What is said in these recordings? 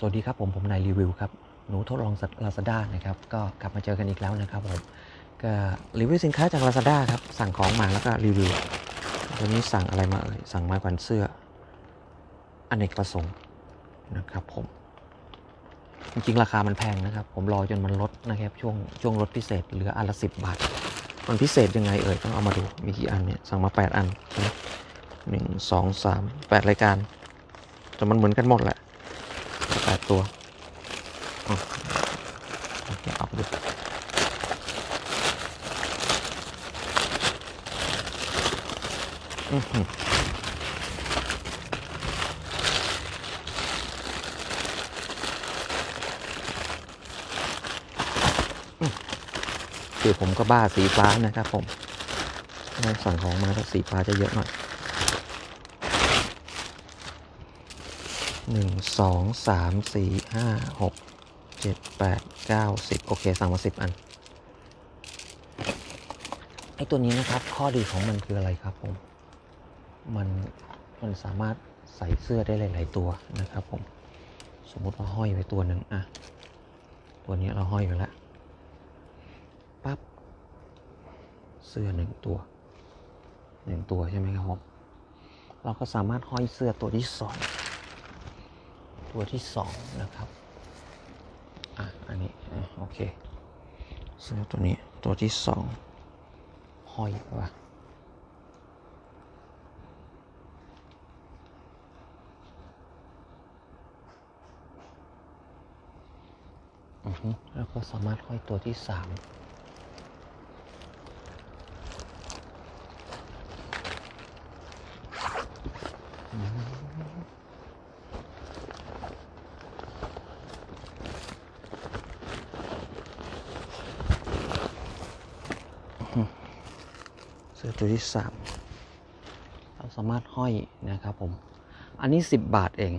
สวัสดีครับผมผมนายรีวิวครับ หนูทดลองลาซาด้านะครับ ก็กลับมาเจอกันอีกแล้วนะครับผมก็รีวิวสินค้าจาก Lazada ครับ สั่งของมาแล้วก็รีวิววันนี้สั่งอะไรมาเอ่ยสั่งไม้แขวนเสื้ออเนกประสงค์นะครับผม จริงๆ ราคามันแพงนะครับ ผมรอจนมันลดนะครับ ช่วงช่วงลดพิเศษเหลืออันละสิบบาท มันพิเศษยังไงเอ่ยต้องเอามาดูมีกี่อันเนี่ยสั่งมาแปดอันใช่ไหมหนึ่งสองสามแปดรายการแต่มันเหมือนกันหมดแหละ แปดตัวโอเคเอาไปดูอือหือคือผมก็บ้าสีฟ้านะครับผมถ้าสั่งของมาก็สีฟ้าจะเยอะหน่อย หนึ่งสองสามสี่ห้าหกเจ็ดแปดเก้าสิบโอเค สั่งมาสิบอัน ไอตัวนี้นะครับ ข้อดีของมันคืออะไรครับผม มันมันสามารถใส่เสื้อได้หลาย ๆ ตัวนะครับผม สมมุติว่าห้อยไว้ตัวหนึ่งอะตัวนี้เราห้อยไว้แล้วปั๊บ เสื้อหนึ่งตัวหนึ่งตัวใช่ไหมครับผม เราก็สามารถห้อยเสื้อตัวที่สอง ตัวที่สองนะครับอะอันนี้อะโอเคเสื้อตัวนี้ตัวที่สองห้อยว่ะแล้วก็สามารถห้อยตัวที่สาม เสื้อตัวที่สามเราสามารถห้อยนะครับผม อันนี้สิบบาทเอง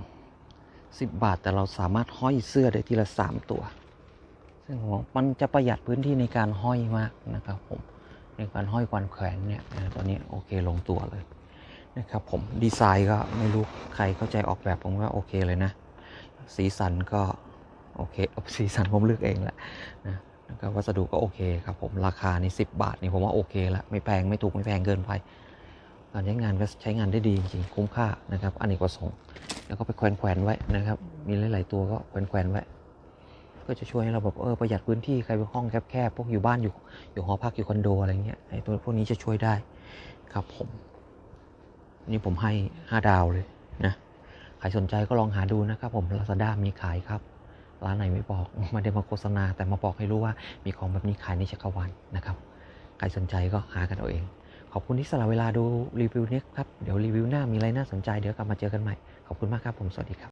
สิบบาทแต่เราสามารถห้อยเสื้อได้ทีละสามตัว ซึ่งผมมันจะประหยัดพื้นที่ในการห้อยมากนะครับผมในการห้อยควันแขวนเนี่ยนะตัวนี้โอเคลงตัวเลยนะครับผมดีไซน์ก็ไม่รู้ใครเข้าใจออกแบบผมว่าโอเคเลยนะ สีสันก็โอเคสีสันผมเลือกเองแหละนะ นะครับวัสดุก็โอเคครับผมราคานี่สิบาทนี่ผมว่าโอเคละไม่แพงไม่ถูกไม่แพงเกินไปการใช้งานก็ใช้งานได้ดีจริงคุ้มค่านะครับอันนี้ประสงค์แล้วก็ไปแขวนแขวนๆไว้นะครับ มีหลาย ๆ ตัวก็แขวนแขวนๆไว้ ก็จะช่วยให้เราแบบเออประหยัดพื้นที่ใครเป็นห้องแคบๆพวกอยู่บ้านอยู่อยู่หอพักอยู่คอนโดอะไรเงี้ยไอ้ตัวพวกนี้จะช่วยได้ครับผมนี่ผมให้ห้าดาวเลยนะใครสนใจก็ลองหาดูนะครับผมลาซาด้ามีขายครับ ร้านไหนไม่บอกไม่ได้มาโฆษณา แต่มาบอกให้รู้ว่ามีของแบบนี้ขายในจักรวาลนะครับ ใครสนใจก็หากันเอาเอง ขอบคุณที่สละเวลาดูรีวิวนี้ครับ เดี๋ยวรีวิวหน้ามีอะไรน่าสนใจเดี๋ยวกลับมาเจอกันใหม่ ขอบคุณมากครับผม สวัสดีครับ